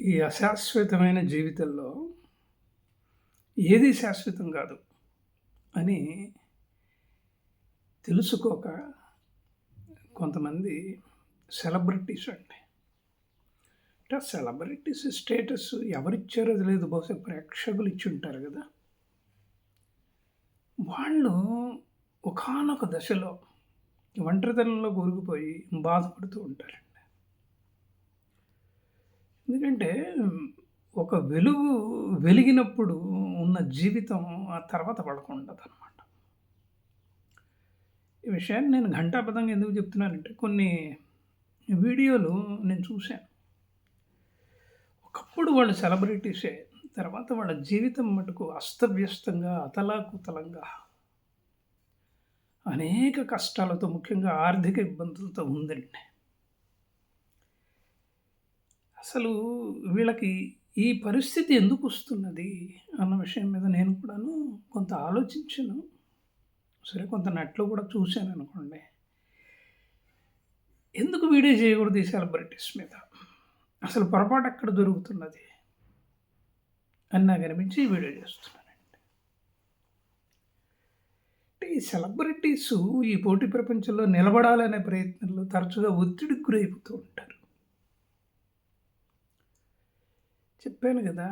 ఈ అశాశ్వతమైన జీవితంలో ఏది శాశ్వతం కాదు అని తెలుసుకోక కొంతమంది సెలబ్రిటీస్ అండి. అంటే సెలబ్రిటీస్ స్టేటస్ ఎవరిచ్చారో తెలియదు. బహుశా ప్రేక్షకులు ఇచ్చి ఉంటారు కదా. వాళ్ళు ఒకానొక దశలో ఒంటరితనంలో కూరుకుపోయి బాధపడుతూ ఉంటారండి ఎందుకంటే ఒక వెలుగు వెలిగినప్పుడు ఉన్న జీవితం ఆ తర్వాత పడకుండదు అనమాట ఈ విషయాన్ని నేను ఘంటాపదంగా ఎందుకు చెప్తున్నానంటే కొన్ని వీడియోలు నేను చూశాను. ఒకప్పుడు వాళ్ళు సెలబ్రిటీసే తర్వాత వాళ్ళ జీవితం మటుకు అస్తవ్యస్తంగా అతలాకుతలంగా అనేక కష్టాలతో ముఖ్యంగా ఆర్థిక ఇబ్బందులతో ఉందండి. అసలు వీళ్ళకి ఈ పరిస్థితి ఎందుకు వస్తున్నది అన్న విషయం మీద నేను కూడాను కొంత ఆలోచించాను. సరే కొంత నెట్లో కూడా చూశాను అనుకోండి. ఎందుకు వీడియో చేయకూడదు ఈ సెలబ్రిటీస్ మీద? అసలు పొరపాటు ఎక్కడ దొరుకుతున్నది అని నాకు అనిపించి వీడియో చేస్తున్నానండి. అంటే ఈ సెలబ్రిటీస్ ఈ పోటీ ప్రపంచంలో నిలబడాలనే ప్రయత్నంలో తరచుగా ఒత్తిడికి గురైపోతూ ఉంటారు. చెప్పాను కదా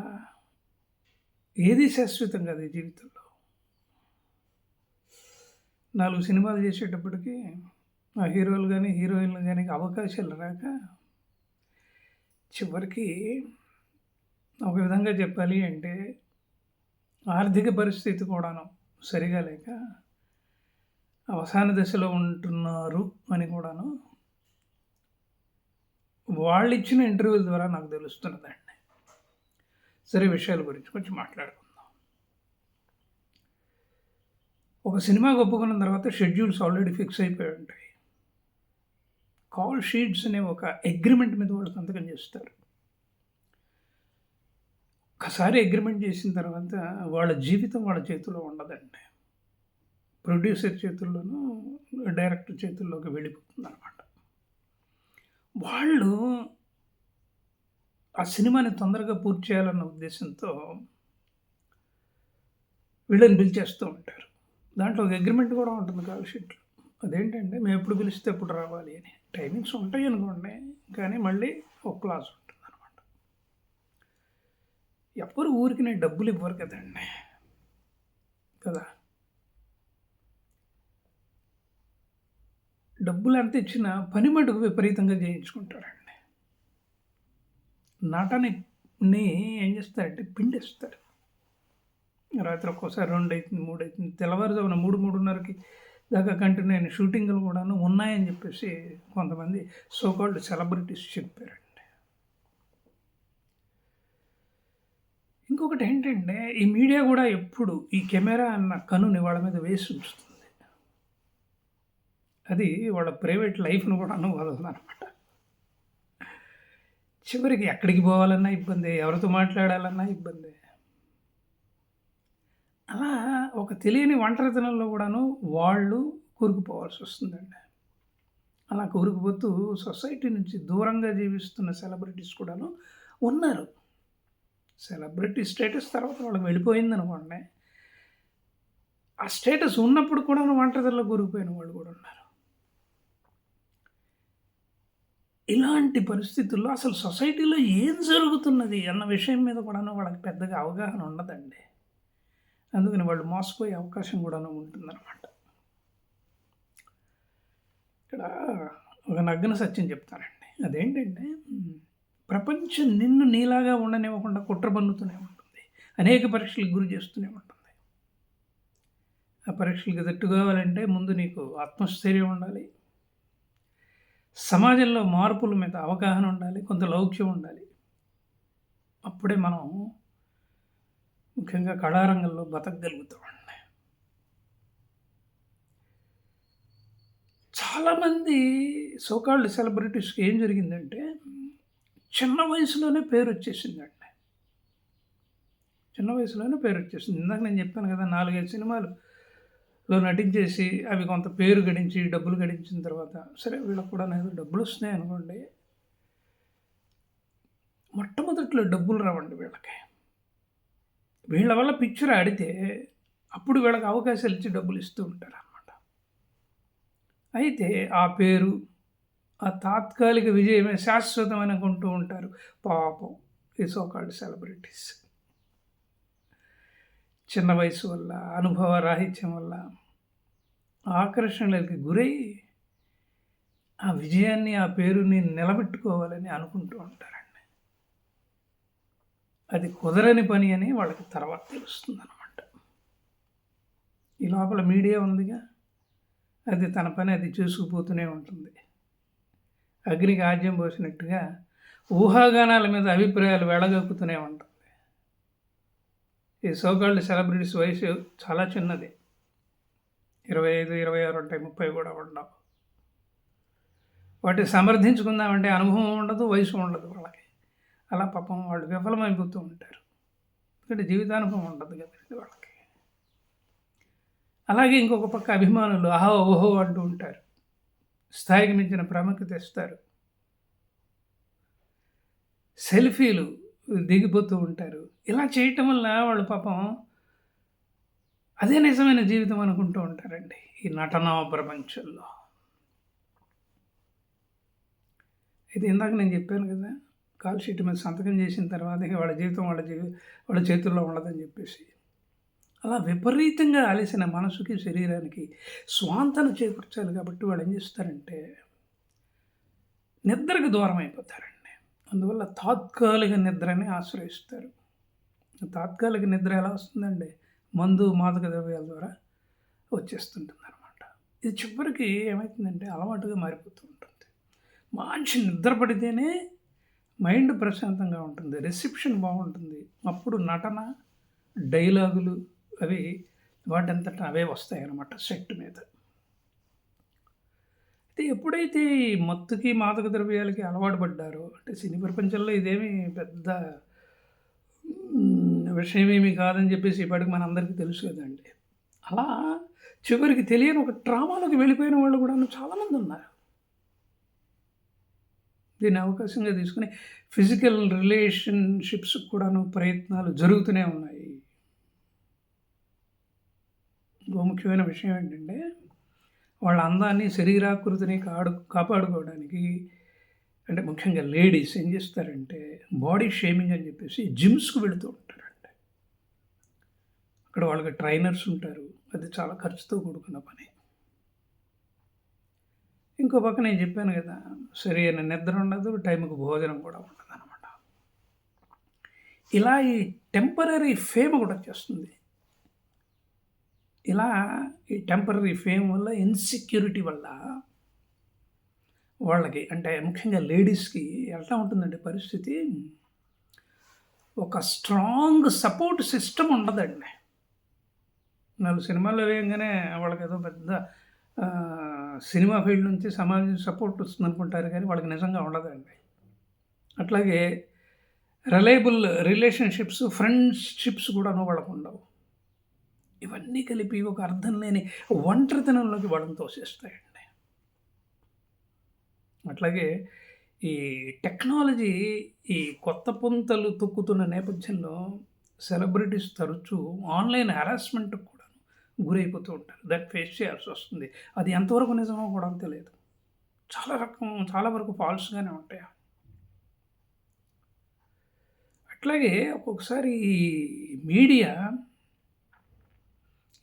ఏది శాశ్వతం కాదు ఈ జీవితంలో? నాలుగు సినిమాలు చేసేటప్పటికి ఆ హీరోలు కానీ హీరోయిన్లు కానీ అవకాశాలు రాక చివరికి ఒక విధంగా చెప్పాలి అంటే ఆర్థిక పరిస్థితి కూడాను సరిగా లేక అవసాన దశలో ఉంటున్నారు అని కూడాను వాళ్ళు ఇచ్చిన ఇంటర్వ్యూల ద్వారా నాకు తెలుస్తున్నదండి. సరే విషయాల గురించి కొంచెం మాట్లాడుకుందాం. ఒక సినిమా ఒప్పుకున్న తర్వాత షెడ్యూల్స్ ఆల్రెడీ ఫిక్స్ అయిపోయి ఉంటాయి. కాల్ షీట్స్ అనే ఒక అగ్రిమెంట్ మీద వాళ్ళు సంతకం చేస్తారు. ఒకసారి అగ్రిమెంట్ చేసిన తర్వాత వాళ్ళ జీవితం వాళ్ళ చేతిలో ఉండదండి. ప్రొడ్యూసర్ చేతుల్లోనూ డైరెక్టర్ చేతుల్లోకి వెళ్ళిపోతుంది అనమాట వాళ్ళు ఆ సినిమాని తొందరగా పూర్తి చేయాలన్న ఉద్దేశంతో వీళ్ళని పిలిచేస్తూ ఉంటారు. దాంట్లో ఒక అగ్రిమెంట్ కూడా ఉంటుంది కాల్ షీట్లో. అదేంటంటే మేము ఎప్పుడు పిలిస్తే ఎప్పుడు రావాలి అని. టైమింగ్స్ ఉంటాయి అనుకోండి కానీ మళ్ళీ ఒక క్లాస్ ఉంటుంది అనమాట ఎవ్వరు ఊరికి నేను డబ్బులు ఇవ్వరు కదండి. కదా? డబ్బులు ఎంత ఇచ్చినా పని మటుకు విపరీతంగా చేయించుకుంటారండి నటనని ఏం చేస్తారంటే పిండేస్తారు. రాత్రి ఒక్కోసారి రెండు అవుతుంది మూడు అవుతుంది తెల్లవారుజామున మూడు మూడున్నరకి దాకా కంటిన్యూ అయిన షూటింగ్లు కూడాను ఉన్నాయని చెప్పేసి కొంతమంది సోకాల్డ్ సెలబ్రిటీస్ చెప్పారండి. ఇంకొకటి ఏంటంటే ఈ మీడియా కూడా ఎప్పుడు ఈ కెమెరా అన్న కనుని వాళ్ళ మీద వేసి ఉంచుతుంది. అది వాళ్ళ ప్రైవేట్ లైఫ్ను కూడా వదలదు చివరికి ఎక్కడికి పోవాలన్నా ఇబ్బంది ఎవరితో మాట్లాడాలన్నా ఇబ్బంది. అలా ఒక తెలియని ఒంటరితనంలో కూడాను వాళ్ళు కూరుకుపోవాల్సి వస్తుందండి. అలా కూరుకుపోతూ సొసైటీ నుంచి దూరంగా జీవిస్తున్న సెలబ్రిటీస్ కూడాను ఉన్నారు. సెలబ్రిటీ స్టేటస్ తర్వాత వాళ్ళకి వెళ్ళిపోయింది అనుకోండి ఆ స్టేటస్ ఉన్నప్పుడు కూడా ఒంటరితనంలో కూరుకుపోయిన వాళ్ళు కూడా ఉన్నారు. ఇలాంటి పరిస్థితుల్లో అసలు సొసైటీలో ఏం జరుగుతున్నది అన్న విషయం మీద కూడాను వాళ్ళకి పెద్దగా అవగాహన ఉండదండి. అందుకని వాళ్ళు మోసపోయే అవకాశం కూడా ఉంటుందన్నమాట. ఇక్కడ ఒక నగ్న సత్యం చెప్తానండి. అదేంటంటే ప్రపంచం నిన్ను నీలాగా ఉండనివ్వకుండా కుట్ర పన్నుతూనే ఉంటుంది. అనేక పరీక్షలకు గురి చేస్తూనే ఉంటుంది. ఆ పరీక్షలకు తట్టుకోవాలంటే ముందు నీకు ఆత్మస్థైర్యం ఉండాలి. సమాజంలో మార్పుల మీద అవగాహన ఉండాలి కొంత లౌక్యం ఉండాలి. అప్పుడే మనం ముఖ్యంగా కళారంగంలో బతకగలుగుతామండి చాలామంది సోకాళ్ళు సెలబ్రిటీస్కి ఏం జరిగిందంటే చిన్న వయసులోనే పేరు వచ్చేసిందండి. చిన్న వయసులోనే పేరు వచ్చేసింది. ఇందాక నేను చెప్పాను కదా నాలుగైదు సినిమాలు. లో నటించేసి అవి కొంత పేరు గడించి డబ్బులు గడించిన తర్వాత సరే వీళ్ళకి కూడా నాకు డబ్బులు వస్తున్నాయి అనుకోండి మొట్టమొదట్లో డబ్బులు రావండి వీళ్ళకి. వీళ్ళ వల్ల పిక్చర్ ఆడితే అప్పుడు వీళ్ళకి అవకాశాలు ఇచ్చి డబ్బులు ఇస్తూ ఉంటారు అనమాట అయితే ఆ పేరు, ఆ తాత్కాలిక విజయమే శాశ్వతం అని అనుకుంటూ ఉంటారు. పాపం ఈ సోకాల్డ్ సెలబ్రిటీస్. చిన్న వయసు వల్ల, అనుభవ రాహిత్యం వల్ల ఆకర్షణలకి గురై ఆ విజయాన్ని, ఆ పేరుని నిలబెట్టుకోవాలని అనుకుంటూ ఉంటారండి. అది కుదరని పని అని వాళ్ళకి తర్వాత తెలుస్తుంది అనమాట ఈ లోపల మీడియా ఉందిగా, అది తన పని అది చేసుకుపోతూనే ఉంటుంది. అగ్నికి ఆజ్యం పోసినట్టుగా ఊహాగానాల మీద అభిప్రాయాలు వెళ్ళగక్కుతూనే ఉంటాం ఈ సోకాళ్ళు సెలబ్రిటీస్ వయసు చాలా చిన్నది. 25, 26 ఉంటాయి. 30 కూడా ఉండవు. వాటిని సమర్థించుకుందామంటే అనుభవం ఉండదు, వయసు ఉండదు వాళ్ళకి. అలా పాపం వాళ్ళు విఫలమైపోతూ ఉంటారు. ఎందుకంటే జీవితానుభవం ఉండదు కదండి వాళ్ళకి. అలాగే ఇంకొక పక్క అభిమానులు అహో ఓహో! అంటూ ఉంటారు. స్థాయికి మించిన ప్రాముఖ్యత ఇస్తారు. సెల్ఫీలు దిగిపోతూ ఉంటారు. ఇలా చేయటం వల్ల వాళ్ళు పాపం అదే నిజమైన జీవితం అనుకుంటూ ఉంటారండి. ఈ నటనా ప్రపంచంలో. ఇది ఇందాక నేను చెప్పాను కదా! కాల్ షీట్ మీద సంతకం చేసిన తర్వాత ఇక వాళ్ళ జీవితం వాళ్ళ జీవి వాళ్ళ చేతుల్లో ఉండదని చెప్పేసి. అలా విపరీతంగా అలసిన మనసుకి, శరీరానికి స్వాంతన చేకూర్చాలి కాబట్టి వాళ్ళు ఏం చేస్తారంటే నిద్రకు దూరం అయిపోతారండి. అందువల్ల తాత్కాలిక నిద్రని ఆశ్రయిస్తారు. తాత్కాలిక నిద్ర ఎలా వస్తుందండి? మందు, మాదక ద్రవ్యాల ద్వారా వచ్చేస్తుంటుంది అనమాట ఇది చివరికి ఏమైతుందంటే అలవాటుగా మారిపోతూ ఉంటుంది. మంచి నిద్ర పడితేనే మైండ్ ప్రశాంతంగా ఉంటుంది. రిసెప్షన్ బాగుంటుంది. అప్పుడు నటన, డైలాగులు అవి వాటంతట అవే వస్తాయన్నమాట సెట్ మీద. అయితే ఎప్పుడైతే ఈ మత్తుకి, మాదక ద్రవ్యాలకి అలవాటు పడ్డారో అంటే సినీ ప్రపంచంలో ఇదేమి పెద్ద విషయం విషయమేమి కాదని చెప్పేసి ఇప్పటికి మనందరికీ తెలుసు కదండి అలా చివరికి తెలియని ఒక ట్రామాలోకి వెళ్ళిపోయిన వాళ్ళు కూడాను చాలామంది ఉన్నారు. దీన్ని అవకాశంగా తీసుకుని ఫిజికల్ రిలేషన్షిప్స్ కూడాను ప్రయత్నాలు జరుగుతూనే ఉన్నాయి. ఇంకో ముఖ్యమైన విషయం ఏంటంటే వాళ్ళ అందాన్ని, శరీరాకృతిని కాడు కాపాడుకోవడానికి అంటే ముఖ్యంగా లేడీస్ ఏం చేస్తారంటే బాడీ షేమింగ్ అని చెప్పేసి జిమ్స్‌కి వెళుతూ ఉంటారంట అక్కడ వాళ్ళకి ట్రైనర్స్ ఉంటారు. అది చాలా ఖర్చుతో కూడుకున్న పని. ఇంకో పక్క నేను చెప్పాను కదా! సరైన నిద్ర ఉండదు. టైంకు భోజనం కూడా ఉండదు అనమాట ఇలా ఈ టెంపరరీ ఫేమ్ కూడా వచ్చేస్తుంది ఇలా ఈ టెంపరరీ ఫేమ్ వల్ల, ఇన్‌సెక్యూరిటీ వల్ల వాళ్ళకి అంటే ముఖ్యంగా లేడీస్‌కి ఎలా ఉంటుందండి పరిస్థితి ఒక స్ట్రాంగ్ సపోర్ట్ సిస్టమ్ ఉండదండి. నాలుగు సినిమాల్లో వేయంగానే వాళ్ళకి ఏదో పెద్ద సినిమా ఫీల్డ్ నుంచి సమాజం సపోర్ట్ వస్తుందనుకుంటారు కానీ వాళ్ళకి నిజంగా ఉండదండి. అట్లాగే రిలయబుల్ రిలేషన్‌షిప్స్, ఫ్రెండ్‌షిప్స్ కూడాను వాళ్ళకుండవు. ఇవన్నీ కలిపి ఒక అర్థం లేని ఒంటరితనంలోకి వాళ్ళని తోసేస్తాయండి. అట్లాగే ఈ టెక్నాలజీ ఈ కొత్త పుంతలు తొక్కుతున్న నేపథ్యంలో సెలబ్రిటీస్ తరచూ ఆన్‌లైన్ హరాస్మెంట్‌కి కూడా గురైపోతూ ఉంటారు. దట్ ఫేస్ చేయాల్సి వస్తుంది. అది ఎంతవరకు నిజమో కూడా తెలియదు. చాలా రకం చాలా వరకు ఫాల్స్‌గానే ఉంటాయి. అట్లాగే ఒక్కొక్కసారి ఈ మీడియా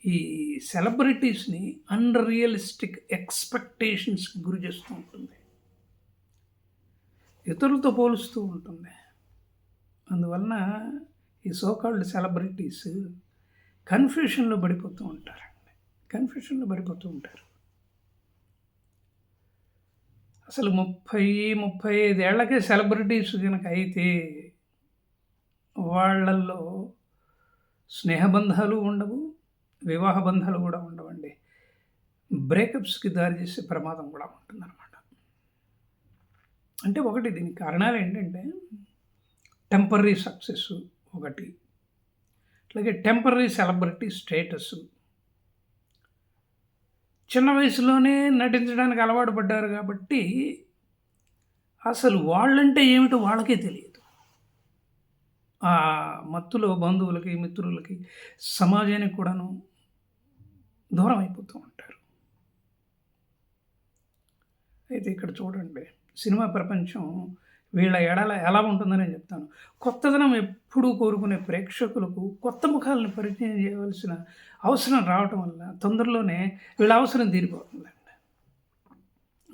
ఈ సెలబ్రిటీస్‌ని అన్‌రియలిస్టిక్ ఎక్స్‌పెక్టేషన్స్‌కి గురి చేస్తూ ఉంటుంది. ఇతరులతో పోలుస్తూ ఉంటుంది. అందువలన ఈ సోకాల్డ్ సెలబ్రిటీస్ కన్‌ఫ్యూషన్‌లో పడిపోతూ ఉంటారండి. కన్‌ఫ్యూషన్‌లో పడిపోతూ ఉంటారు. అసలు ముప్పై ముప్పై ఐదేళ్ళకే సెలబ్రిటీస్ గనక అయితే వాళ్ళల్లో స్నేహబంధాలు ఉండవు. వివాహ బంధాలు కూడా ఉండవండి. బ్రేకప్స్‌కి దారి చేసే ప్రమాదం కూడా ఉంటుందన్నమాట అంటే ఒకటి దీనికి కారణాలు ఏంటంటే టెంపరరీ సక్సెస్ ఒకటి. అలాగే టెంపరీ సెలబ్రిటీ స్టేటస్. చిన్న వయసులోనే నటించడానికి అలవాటు పడ్డారు కాబట్టి అసలు వాళ్ళంటే ఏమిటో వాళ్ళకే తెలియదు. ఆ మత్తులో బంధువులకి, మిత్రులకి, సమాజానికి కూడాను దూరం అయిపోతూ ఉంటారు. అయితే ఇక్కడ చూడండి. సినిమా ప్రపంచం వీళ్ళ ఎడల ఎలా ఉంటుందని నేను చెప్తాను. కొత్తదనం ఎప్పుడూ కోరుకునే ప్రేక్షకులకు కొత్త ముఖాలను పరిచయం చేయవలసిన అవసరం రావటం వల్ల తొందరలోనే వీళ్ళ అవసరం తీరిపోతుందండి.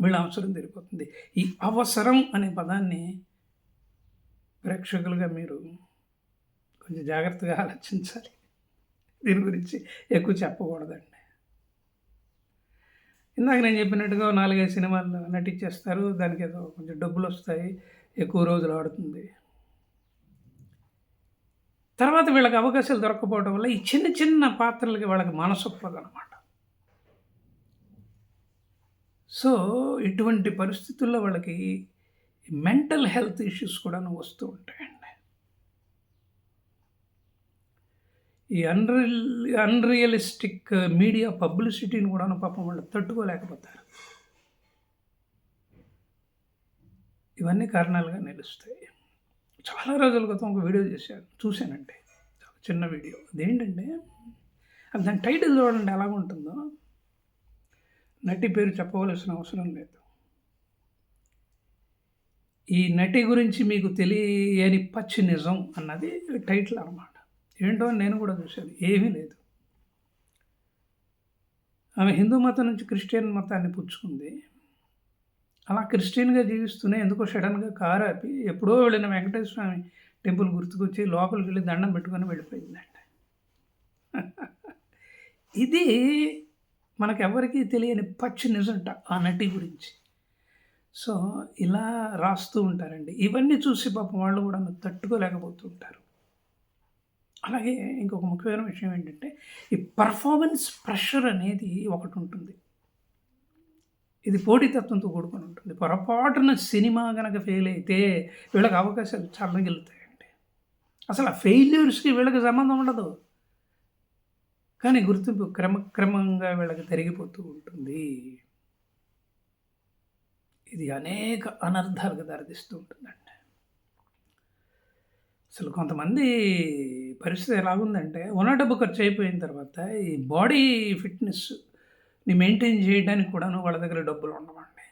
వీళ్ళ అవసరం తీరిపోతుంది. ఈ అవసరం అనే పదాన్ని ప్రేక్షకులుగా మీరు కొంచెం జాగ్రత్తగా ఆలోచించాలి. దీని గురించి ఎక్కువ చెప్పకూడదండి. ఇందాక నేను చెప్పినట్టుగా ఓ 4, 5 సినిమాల్లో నటించేస్తారు. దానికేదో కొంచెం డబ్బులొస్తాయి. ఎక్కువ రోజులు ఆడుతుంది. తర్వాత వీళ్ళకి అవకాశాలు దొరకకపోవడం వల్ల ఈ చిన్న చిన్న పాత్రలకి వాళ్ళకి మనసొప్పదనమాట. సో, ఇటువంటి పరిస్థితుల్లో వాళ్ళకి మెంటల్ హెల్త్ ఇష్యూస్ కూడా వస్తూ ఉంటాయి ఈ అన్‌రియల్ అన్‌రియలిస్టిక్ మీడియా పబ్లిసిటీని కూడా పాపం వాళ్ళు తట్టుకోలేకపోతారు. ఇవన్నీ కారణాలుగా నిలుస్తాయి. చాలా రోజుల క్రితం ఒక వీడియో చేశాను. చూశానండి. చిన్న వీడియో. అదేంటంటే దాని టైటిల్ చూడండి ఎలా ఉంటుందో నటి పేరు చెప్పవలసిన అవసరం లేదు. ఈ నటి గురించి మీకు తెలియని పచ్చి నిజం అన్నది టైటిల్ అనమాట. ఏంటో అని నేను కూడా చూశాను. ఏమీ లేదు. ఆమె హిందూ మతం నుంచి క్రిస్టియన్ మతాన్ని పుచ్చుకుంది. అలా క్రిస్టియన్‌గా జీవిస్తూనే ఎందుకో సడన్గా కారు ఆపి ఎప్పుడో వెళ్ళిన వెంకటేశ్వర స్వామి టెంపుల్ గుర్తుకొచ్చి లోపలికి వెళ్ళి దండం పెట్టుకొని వెళ్ళిపోయిందండి. ఇది మనకెవరికీ తెలియని పచ్చి నిజంట ఆ నటి గురించి. సో, ఇలా రాస్తూ ఉంటారండి. ఇవన్నీ చూసి పాపం వాళ్ళు కూడా తట్టుకోలేకపోతుంటారు అలాగే ఇంకొక ముఖ్యమైన విషయం ఏంటంటే ఈ పర్ఫార్మెన్స్ ప్రెషర్ అనేది ఒకటి ఉంటుంది ఇది పోటీతత్వంతో కూడుకొని ఉంటుంది. పొరపాటున సినిమా కనుక ఫెయిల్ అయితే వీళ్ళకి అవకాశాలు చల్లగిల్లుతాయండి. అసలు ఆ ఫెయిల్యూర్స్‌కి వీళ్ళకి సంబంధం ఉండదు. కానీ గుర్తింపు క్రమక్రమంగా వీళ్ళకి తరిగిపోతూ ఉంటుంది. ఇది అనేక అనర్థాలకు దారితీస్తూ ఉంటుందండి. అసలు కొంతమంది పరిస్థితి ఎలాగుందంటే ఉన్న డబ్బు ఖర్చు అయిపోయిన తర్వాత ఈ బాడీ ఫిట్నెస్ని మెయింటైన్ చేయడానికి కూడాను వాళ్ళ దగ్గర డబ్బులు ఉండవండి.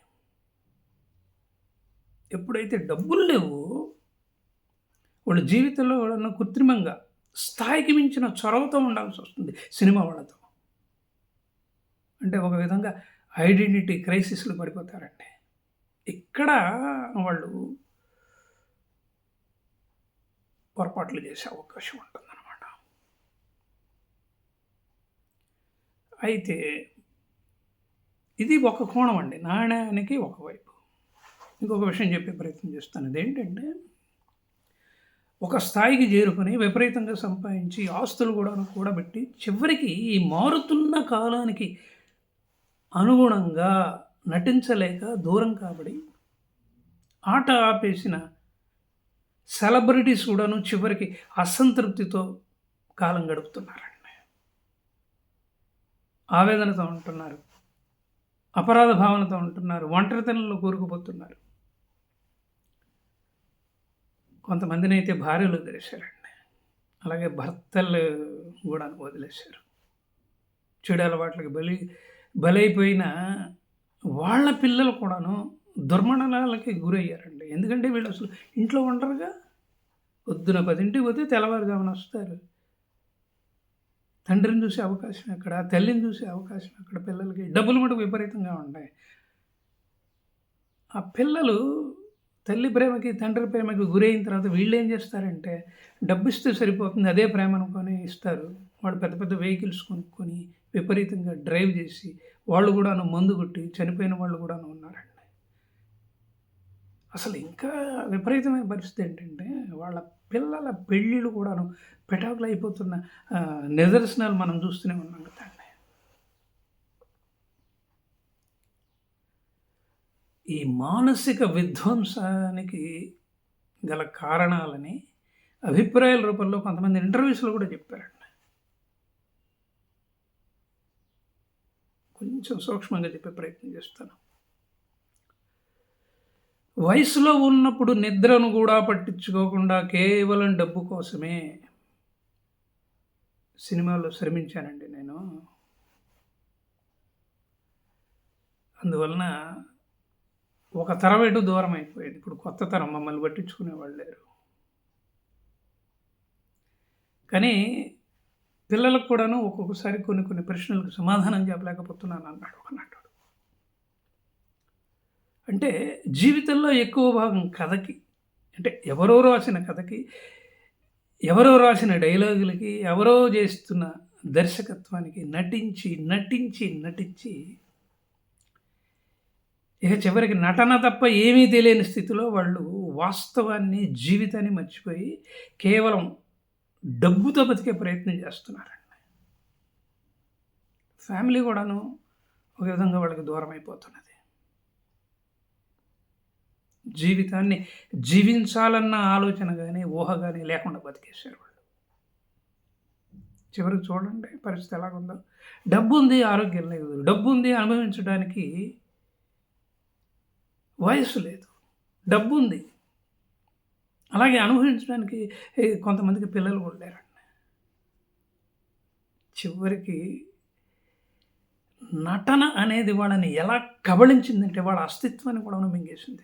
ఎప్పుడైతే డబ్బులు లేవు వాళ్ళ జీవితంలో వాళ్ళను కృత్రిమంగా స్థాయికి మించిన చొరవతో ఉండాల్సి వస్తుంది సినిమా వాళ్ళతో. అంటే ఒక విధంగా ఐడెంటిటీ క్రైసిస్లు పడిపోతారండి. ఇక్కడ వాళ్ళు పొరపాట్లు చేసే అవకాశం ఉంటుందన్నమాట అయితే ఇది ఒక కోణం అండి. నాణ్యానికి ఒక వైపు. ఇంకొక విషయం చెప్పే ప్రయత్నం చేస్తాను. అదేంటంటే ఒక స్థాయికి చేరుకుని విపరీతంగా సంపాదించి ఆస్తులు కూడాను కూడబెట్టి చివరికి ఈ మారుతున్న కాలానికి అనుగుణంగా నటించలేక దూరం కాబడి ఆట ఆపేసిన సెలబ్రిటీస్ కూడాను చివరికి అసంతృప్తితో కాలం గడుపుతున్నారండి. ఆవేదనతో ఉంటున్నారు. అపరాధ భావనతో ఉంటున్నారు. ఒంటరితనంలో కూరుకుపోతున్నారు. కొంతమందినైతే భార్యలు వదిలేశారండి. అలాగే భర్తలు కూడా వదిలేశారు. చెడు అలవాట్లకు బలి బలైపోయిన వాళ్ళ పిల్లలు కూడాను దుర్మరణాలకి గురయ్యారండి. ఎందుకంటే వీళ్ళు అసలు ఇంట్లో ఉండరుగా. పొద్దున 10కి పోతే తెల్లవారుజామున వస్తారు. తండ్రిని చూసే అవకాశం ఎక్కడ? తల్లిని చూసే అవకాశం ఎక్కడ పిల్లలకి? డబ్బులు మటుకు విపరీతంగా ఉంటాయి. ఆ పిల్లలు తల్లి ప్రేమకి, తండ్రి ప్రేమకి గురైన తర్వాత వీళ్ళు ఏం చేస్తారంటే డబ్బు ఇస్తే సరిపోతుంది అదే ప్రేమ అనుకొని ఇస్తారు. వాళ్ళు పెద్ద పెద్ద వెహికల్స్ కొనుక్కొని విపరీతంగా డ్రైవ్ చేసి వాళ్ళు కూడాను మందు కొట్టి చనిపోయిన వాళ్ళు కూడాను ఉన్నారండి. అసలు ఇంకా విపరీతమైన పరిస్థితి ఏంటంటే వాళ్ళ పిల్లల పెళ్ళిళ్ళు కూడాను పెటాకులు అయిపోతున్న నిదర్శనాలు మనం చూస్తూనే ఉన్నాం కదా ఈ మానసిక విధ్వంసానికి గల కారణాలని అభిప్రాయాల రూపంలో కొంతమంది ఇంటర్వ్యూస్‌లో కూడా చెప్పారండి. కొంచెం సూక్ష్మంగా చెప్పే ప్రయత్నం చేస్తాను. వయసులో ఉన్నప్పుడు నిద్రను కూడా పట్టించుకోకుండా కేవలం డబ్బు కోసమే సినిమాలో శ్రమించానండి నేను. అందువలన ఒక తరం ఎటు దూరం అయిపోయేది. ఇప్పుడు కొత్త తరం మమ్మల్ని పట్టించుకునేవాళ్ళు లేరు. కానీ పిల్లలకు కూడాను ఒక్కొక్కసారి కొన్ని కొన్ని ప్రశ్నలకు సమాధానం చెప్పలేకపోతున్నాను అన్నాడు ఒక నటుడు. అంటే జీవితంలో ఎక్కువ భాగం కథకి అంటే ఎవరో రాసిన కథకి, ఎవరో రాసిన డైలాగులకి, ఎవరో చేస్తున్న దర్శకత్వానికి నటించి, నటించి, నటించి ఇక చివరికి నటన తప్ప ఏమీ తెలియని స్థితిలో వాళ్ళు వాస్తవాన్ని, జీవితాన్ని మర్చిపోయి కేవలం డబ్బుతో బతికే ప్రయత్నం చేస్తున్నారండి. ఫ్యామిలీ కూడాను ఒక విధంగా వాళ్ళకి దూరం అయిపోతున్నది. జీవితాన్ని జీవించాలన్న ఆలోచన కానీ ఊహ కానీ లేకుండా బతికేశారు వాళ్ళు. చివరికి చూడండి పరిస్థితి ఎలాగుందో. డబ్బుంది, ఆరోగ్యం లేదు. డబ్బు ఉంది అనుభవించడానికి వయసు లేదు. డబ్బుంది. అలాగే అనుభవించడానికి కొంతమందికి పిల్లలు కూడా లేరండి. చివరికి నటన అనేది వాళ్ళని ఎలా కబళించిందంటే వాళ్ళ అస్తిత్వాన్ని కూడా మింగేసింది.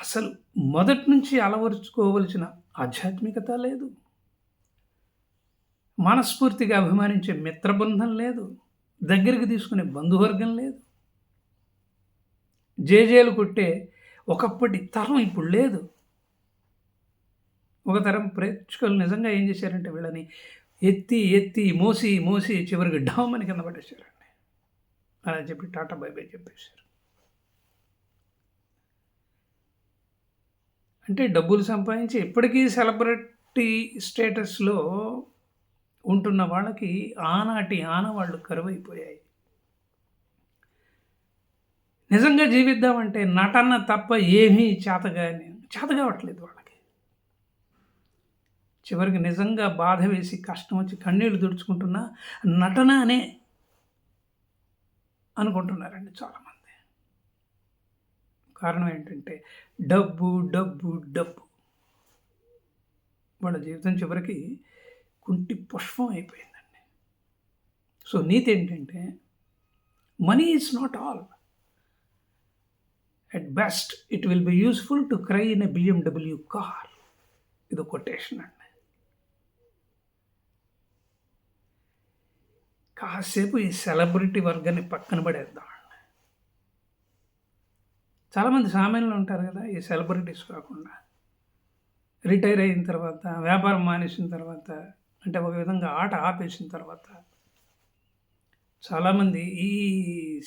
అసలు మొదటి నుంచి అలవరుచుకోవలసిన ఆధ్యాత్మికత లేదు. మనస్ఫూర్తిగా అభిమానించే మిత్రబృందం లేదు. దగ్గరికి తీసుకునే బంధువర్గం లేదు. జేజేలు కొట్టే ఒకప్పటి తరం ఇప్పుడు లేదు. ఒక తరం ప్రేక్షకులు నిజంగా ఏం చేశారంటే వీళ్ళని ఎత్తి, ఎత్తి, మోసి, మోసి చివరికి డామని కింద పడేశారండి. అలా చెప్పి టాటా బై బై చెప్పేశారు. అంటే డబ్బులు సంపాదించి ఇప్పటికీ సెలబ్రిటీ స్టేటస్‌లో ఉంటున్న వాళ్ళకి ఆనాటి ఆనవాళ్ళు కరువైపోయాయి. నిజంగా జీవిద్దామంటే నటన తప్ప ఏమీ చేతగాని చేత కావట్లేదు వాళ్ళకి. చివరికి నిజంగా బాధ వేసి, కష్టం వచ్చి కన్నీళ్ళు తుడుచుకుంటున్నా నటన అనే అనుకుంటున్నారండి చాలామంది. కారణం ఏంటంటే డబ్బు, డబ్బు, డబ్బు. వాళ్ళ జీవితం చివరికి కుంటి పుష్పం అయిపోయిందండి. సో నీతి ఏంటంటే money is not all. At best it will be useful to cry in a BMW car. ఇది కొటేషన్ అండి. కాసేపు ఈ సెలబ్రిటీ వర్గాన్ని పక్కన పడేద్దాం చాలామంది సామాన్యులు ఉంటారు కదా! ఈ సెలబ్రిటీస్ కాకుండా. రిటైర్ అయిన తర్వాత, వ్యాపారం మానేసిన తర్వాత, అంటే ఒక విధంగా ఆట ఆపేసిన తర్వాత చాలామంది ఈ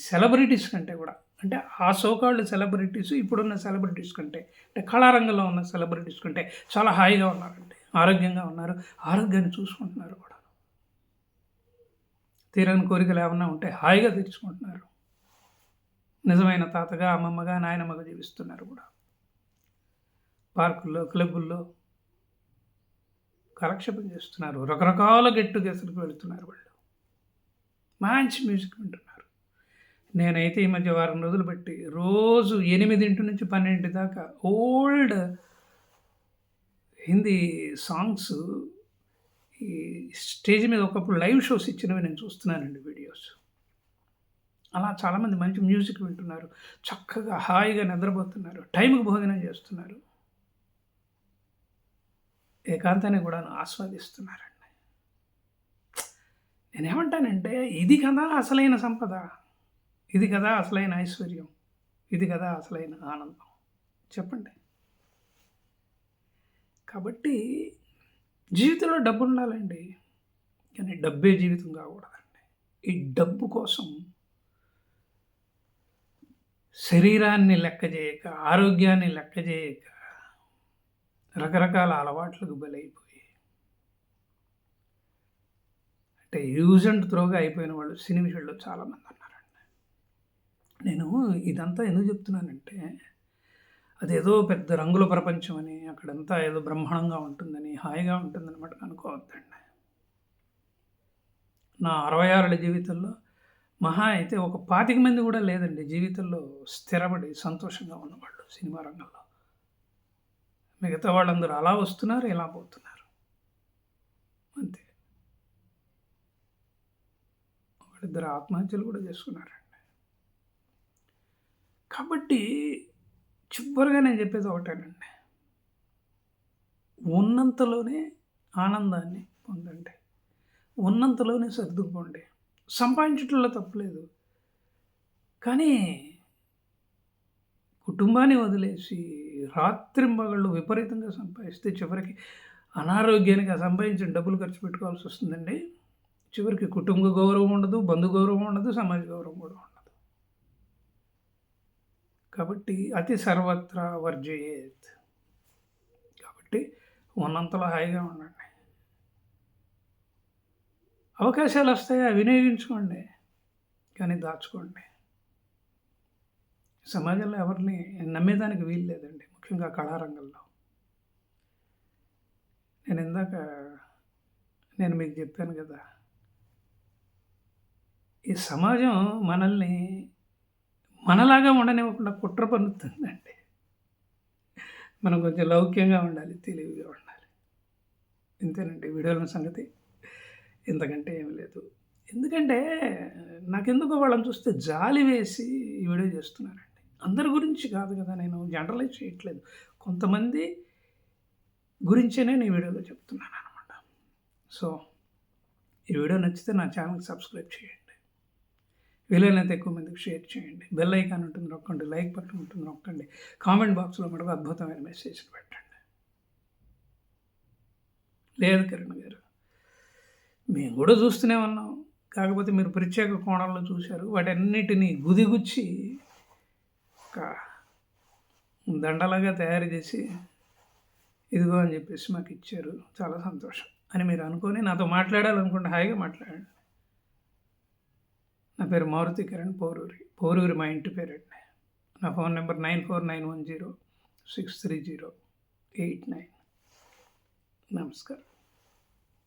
సెలబ్రిటీస్ కంటే కూడా అంటే ఆ సోకాళ్ళు సెలబ్రిటీస్ ఇప్పుడున్న సెలబ్రిటీస్ కంటే అంటే కళారంగంలో ఉన్న సెలబ్రిటీస్ కంటే చాలా హాయిగా ఉన్నారండి. ఆరోగ్యంగా ఉన్నారు. ఆరోగ్యాన్ని చూసుకుంటున్నారు కూడా. తీరని కోరికలు ఏమన్నా ఉంటే హాయిగా తీర్చుకుంటున్నారు. నిజమైన తాతగా, అమ్మమ్మగా, నాయనమ్మగా జీవిస్తున్నారు కూడా. పార్కుల్లో, క్లబ్బుల్లో కాలక్షేపం చేస్తున్నారు. రకరకాల గెట్టు గెసలకు వెళుతున్నారు వాళ్ళు. మంచి మ్యూజిక్ వింటున్నారు. నేనైతే ఈ మధ్య వారం రోజులు బట్టి రోజు ఎనిమిదింటి నుంచి 12 దాకా ఓల్డ్ హిందీ సాంగ్స్ ఈ స్టేజ్ మీద ఒకప్పుడు లైవ్ షోస్ ఇచ్చినవి నేను చూస్తున్నానండి వీడియో అలా చాలామంది మంచి మ్యూజిక్ వింటున్నారు. చక్కగా హాయిగా నిద్రపోతున్నారు. టైంకి భోజనం చేస్తున్నారు. ఏకాంతాన్ని కూడా ఆస్వాదిస్తున్నారండి. నేనేమంటానంటే ఇది కదా అసలైన సంపద. ఇది కదా అసలైన ఐశ్వర్యం. ఇది కదా అసలైన ఆనందం. చెప్పండి. కాబట్టి జీవితంలో డబ్బుండాలండి. కానీ డబ్బే జీవితం కాకూడదండి. ఈ డబ్బు కోసం శరీరాన్ని లెక్క చేయక, ఆరోగ్యాన్ని లెక్క చేయక రకరకాల అలవాట్లకు బలైపోయి అంటే యూజ్ అండ్ త్రోగా అయిపోయిన వాళ్ళు సినీ ఫీల్డ్‌లో చాలామంది ఉన్నారండి. నేను ఇదంతా ఎందుకు చెప్తున్నానంటే అదేదో పెద్ద రంగుల ప్రపంచం అని, అక్కడంతా ఏదో బ్రహ్మాండంగా ఉంటుందని, హాయిగా ఉంటుందన్నమాట అనుకోవద్దండి. నా 66 ఏళ్ళ జీవితంలో మహా అయితే ఒక 25 మంది కూడా లేదండి జీవితంలో స్థిరపడి సంతోషంగా ఉన్నవాళ్ళు సినిమా రంగంలో. మిగతా వాళ్ళందరూ అలా వస్తున్నారు, ఇలా పోతున్నారు. అంతే. ఒకళ్ళిద్దరు ఆత్మహత్యలు కూడా చేసుకున్నారండి. కాబట్టి చివరిగా నేను చెప్పేది ఒకటేనండి. ఉన్నంతలోనే ఆనందాన్ని పొందండి. ఉన్నంతలోనే సర్దుకుపోండి. సంపాదించటంలో తప్పలేదు కానీ కుటుంబాన్ని వదిలేసి రాత్రింబగళ్ళు విపరీతంగా సంపాదిస్తే చివరికి అనారోగ్యానికి ఆ సంపాదించిన డబ్బులు ఖర్చు పెట్టుకోవాల్సి వస్తుందండి చివరికి కుటుంబ గౌరవం ఉండదు, బంధు గౌరవం ఉండదు, సమాజ గౌరవం కూడా ఉండదు. కాబట్టి అతి సర్వత్రా వర్జయేత్. కాబట్టి ఉన్నంతలో హాయిగా ఉండండి. అవకాశాలు వస్తాయా వినియోగించుకోండి. కానీ దాచుకోండి. సమాజంలో ఎవరిని నమ్మేదానికి వీలు లేదండి. ముఖ్యంగా కళారంగంలో. నేను ఇందాక నేను మీకు చెప్పాను కదా ఈ సమాజం మనల్ని మనలాగా ఉండనివ్వకుండా కుట్ర పన్నుతుందండి. మనం కొంచెం లౌక్యంగా ఉండాలి. తెలివిగా ఉండాలి. ఇంతేనండి వీడియోల సంగతి. ఇంతకంటే ఏమి లేదు. ఎందుకంటే నాకెందుకో వాళ్ళని చూస్తే జాలి వేసి ఈ వీడియో చేస్తున్నానండి. అందరి గురించి కాదు కదా నేను జనరలైజ్ చేయట్లేదు. కొంతమంది గురించే నేను ఈ వీడియోలో చెప్తున్నాననమాట. సో, ఈ వీడియో నచ్చితే నా ఛానల్కి సబ్స్క్రైబ్ చేయండి. వీలైనంత ఎక్కువ మందికి షేర్ చేయండి. బెల్ ఐకాన్ ఉంటుంది నొక్కండి. లైక్ బటన్ ఉంటుంది నొక్కండి. కామెంట్ బాక్స్‌లో మటుకు అద్భుతమైన మెసేజ్ పెట్టండి. లేదు కిరణ్ గారు. మేము కూడా చూస్తూనే ఉన్నాం. కాకపోతే మీరు ప్రత్యేక కోణంలో చూశారు. వాటన్నిటిని గుదిగుచ్చి ఒక దండలాగా తయారు చేసి ఇదిగో అని చెప్పేసి మాకు ఇచ్చారు చాలా సంతోషం. అని మీరు అనుకొని నాతో మాట్లాడాలనుకుంటే హాయిగా మాట్లాడండి. నా పేరు మారుతి కిరణ్ పోరూరి. పోరూరి మా ఇంటి పేరండి. నా phone number nine four nine one zero six three zero eight nine నమస్కారం.